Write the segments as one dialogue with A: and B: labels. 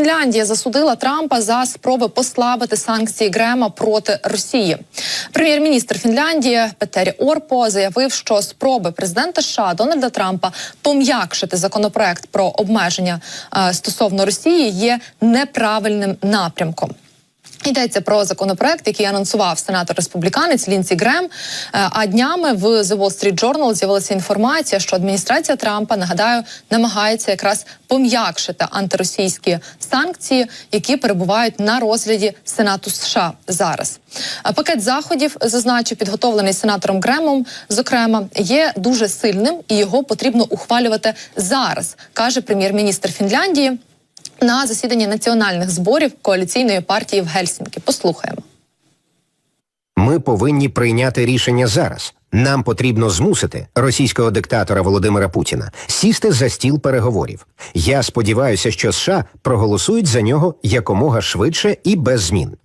A: Фінляндія засудила Трампа за спроби послабити санкції Грема проти Росії. Прем'єр-міністр Фінляндії Петері Орпо заявив, що спроби президента США Дональда Трампа пом'якшити законопроект про обмеження е, стосовно Росії є неправильним напрямком. Йдеться про законопроект, який анонсував сенатор республіканець Лінсі Грем. Е, А днями в The Wall Street Journal з'явилася інформація, що адміністрація Трампа нагадаю намагається якраз пом'якшити антиросійські санкції, які перебувають на розгляді Сенату США зараз. Пакет заходів зазначив, підготовлений сенатором Гремом, зокрема, є дуже сильним і його потрібно ухвалювати зараз, каже прем'єр-міністр Фінляндії на засіданні національних зборів коаліційної партії в Гельсінкі. Послухаємо.
B: Ми повинні прийняти рішення зараз. Нам потрібно змусити російського диктатора Володимира Путіна сісти за стіл переговорів. Я сподіваюся, що США проголосують за нього якомога швидше і без змін.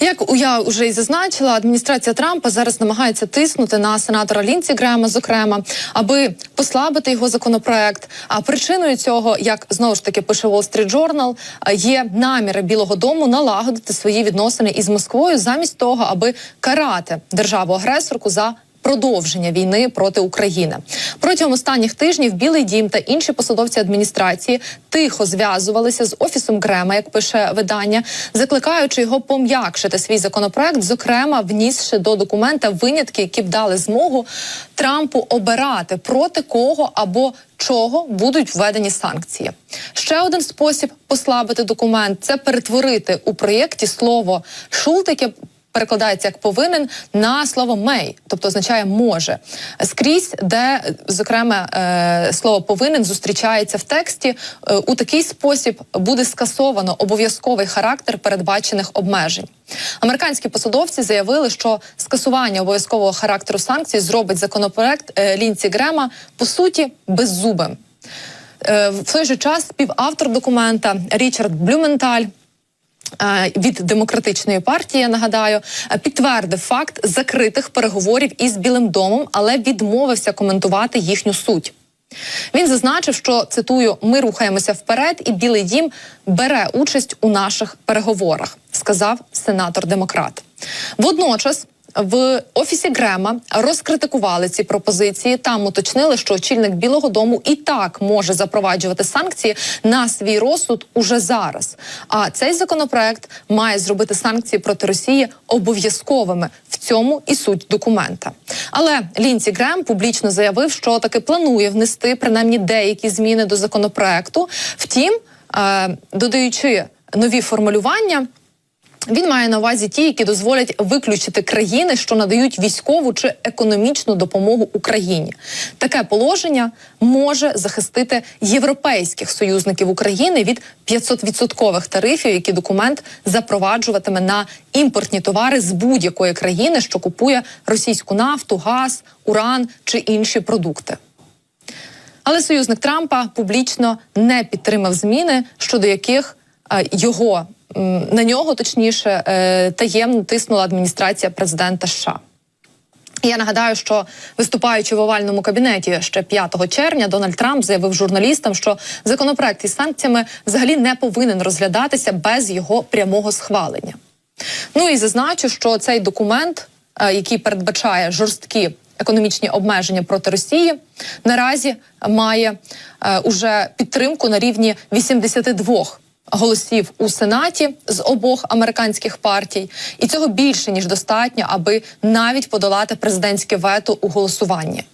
A: Як я вже і зазначила, адміністрація Трампа зараз намагається тиснути на сенатора Лінці Грема, зокрема, аби послабити його законопроект. А причиною цього, як знову ж таки пише Wall Street Journal, є наміри Білого Дому налагодити свої відносини із Москвою замість того, аби карати державу агресорку за продовження війни проти України протягом останніх тижнів Білий Дім та інші посадовці адміністрації тихо зв'язувалися з офісом Грема, як пише видання, закликаючи його пом'якшити свій законопроект, зокрема внісши до документа винятки, які б дали змогу Трампу обирати проти кого або чого будуть введені санкції. Ще один спосіб послабити документ це перетворити у проєкті слово «шулт», яке перекладається як повинен на слово мей, тобто означає може скрізь, де зокрема е, слово повинен зустрічається в тексті. е, У такий спосіб буде скасовано обов'язковий характер передбачених обмежень. Американські посадовці заявили, що скасування обов'язкового характеру санкцій зробить законопроект е, Лінці Грема по суті беззубим. В той же час співавтор документа Річард Блюменталь від демократичної партії, я нагадаю, е, підтвердив факт закритих переговорів із Білим домом, але відмовився коментувати їхню суть. Він зазначив, що цитую: ми рухаємося вперед, і Білий Дім бере участь у наших переговорах, сказав сенатор демократ. Водночас. В офісі Грема розкритикували ці пропозиції. Там уточнили, що очільник Білого Дому і так може запроваджувати санкції на свій розсуд уже зараз. А цей законопроект має зробити санкції проти Росії обов'язковими. В цьому і суть документа. Але Лінці Грем публічно заявив, що таки планує внести принаймні деякі зміни до законопроекту. Втім, е, додаючи нові формулювання. Він має на увазі ті, які дозволять виключити країни, що надають військову чи економічну допомогу Україні. Таке положення може захистити європейських союзників України від 500-відсоткових тарифів, які документ запроваджуватиме на імпортні товари з будь-якої країни, що купує російську нафту, газ, уран чи інші продукти. Але союзник Трампа публічно не підтримав зміни, щодо яких е, його на нього точніше е, таємно тиснула адміністрація президента США. Я нагадаю, що виступаючи в овальному кабінеті ще 5 червня, Дональд Трамп заявив журналістам, що законопроект із санкціями взагалі не повинен розглядатися без його прямого схвалення. Ну і зазначу, що цей документ, е, який передбачає жорсткі економічні обмеження проти Росії, наразі має е, уже підтримку на рівні 82 голосів у сенаті з обох американських партій, і цього більше ніж достатньо, аби навіть подолати президентське вето у голосуванні.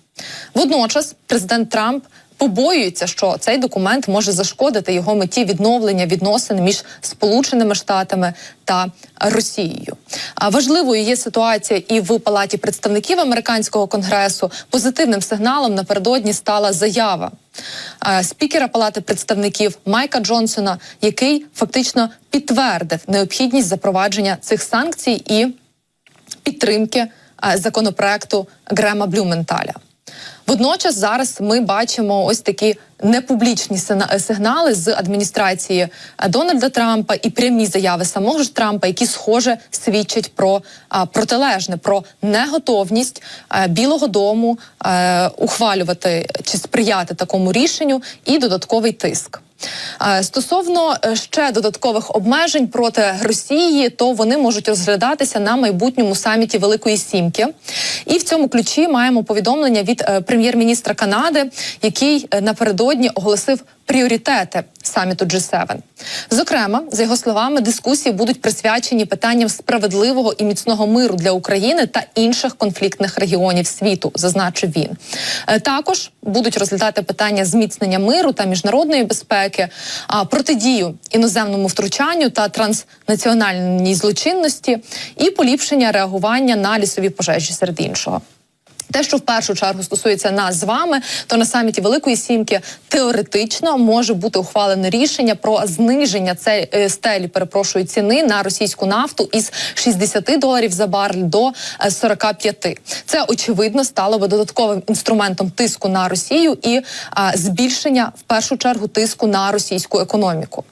A: Водночас, президент Трамп побоюється, що цей документ може зашкодити його меті відновлення відносин між Сполученими Штатами та Росією. А важливою є ситуація і в палаті представників американського конгресу. Позитивним сигналом напередодні стала заява е, спікера Палати представників Майка Джонсона, який фактично підтвердив необхідність запровадження цих санкцій і підтримки е, законопроекту Грема Блюменталя. Водночас зараз ми бачимо ось такі непублічні сина- сигнали з адміністрації е, Дональда Трампа і прямі заяви самого ж Трампа, які схоже свідчать про протилежне, про неготовність е, Білого Дому е, ухвалювати чи сприяти такому рішенню і додатковий тиск. Е, Стосовно е, ще додаткових обмежень проти Росії, то вони можуть розглядатися на майбутньому саміті Великої Сімки. І в цьому ключі маємо повідомлення від е, прем'єр-міністра Канади, який е, напередодні оголосив пріоритети саміту G7. Зокрема, за його словами, дискусії будуть присвячені питанням справедливого і міцного миру для України та інших конфліктних регіонів світу, зазначив він. Е, Також будуть розглядати питання зміцнення миру та міжнародної безпеки, протидію іноземному втручанню та транснаціональній злочинності і поліпшення реагування на лісові пожежі серед іншого. Те, що в першу чергу стосується нас з вами, то на саміті Великої Сімки теоретично може бути ухвалене рішення про зниження це е, стелі, перепрошую, ціни на російську нафту із 60 доларів за барель до е, 45. Це очевидно стало би додатковим інструментом тиску на Росію і а, збільшення в першу чергу тиску на російську економіку.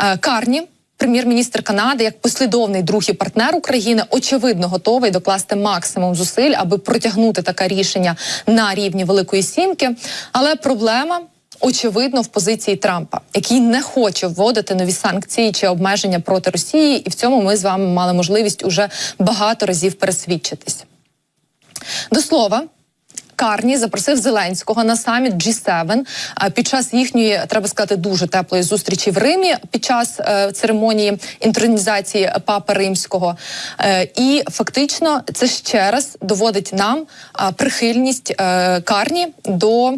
A: Е, Карні. Прем'єр-міністр Канади, як послідовний друг і партнер України, очевидно готовий докласти максимум зусиль, аби протягнути таке рішення на рівні Великої Сімки. Але проблема. Очевидно, в позиції Трампа, який не хоче вводити нові санкції чи обмеження проти Росії, і в цьому ми з вами мали можливість уже багато разів пересвідчитись. До слова. Карні запросив Зеленського на саміт G7 а, під час їхньої, треба сказати, дуже теплої зустрічі в Римі під час е, церемонії інтронізації Папи Римського. Е, і фактично це ще раз доводить нам прихильність е, Карні до.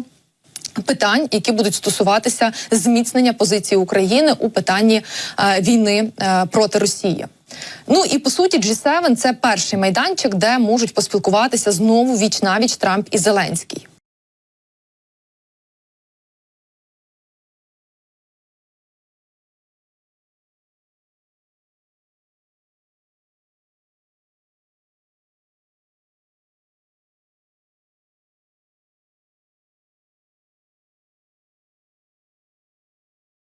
A: Питань, які будуть стосуватися зміцнення позиції України у питанні е, війни е, проти Росії. Ну і по суті, G7 – це перший майданчик, де можуть поспілкуватися знову віч навіч Трамп і Зеленський.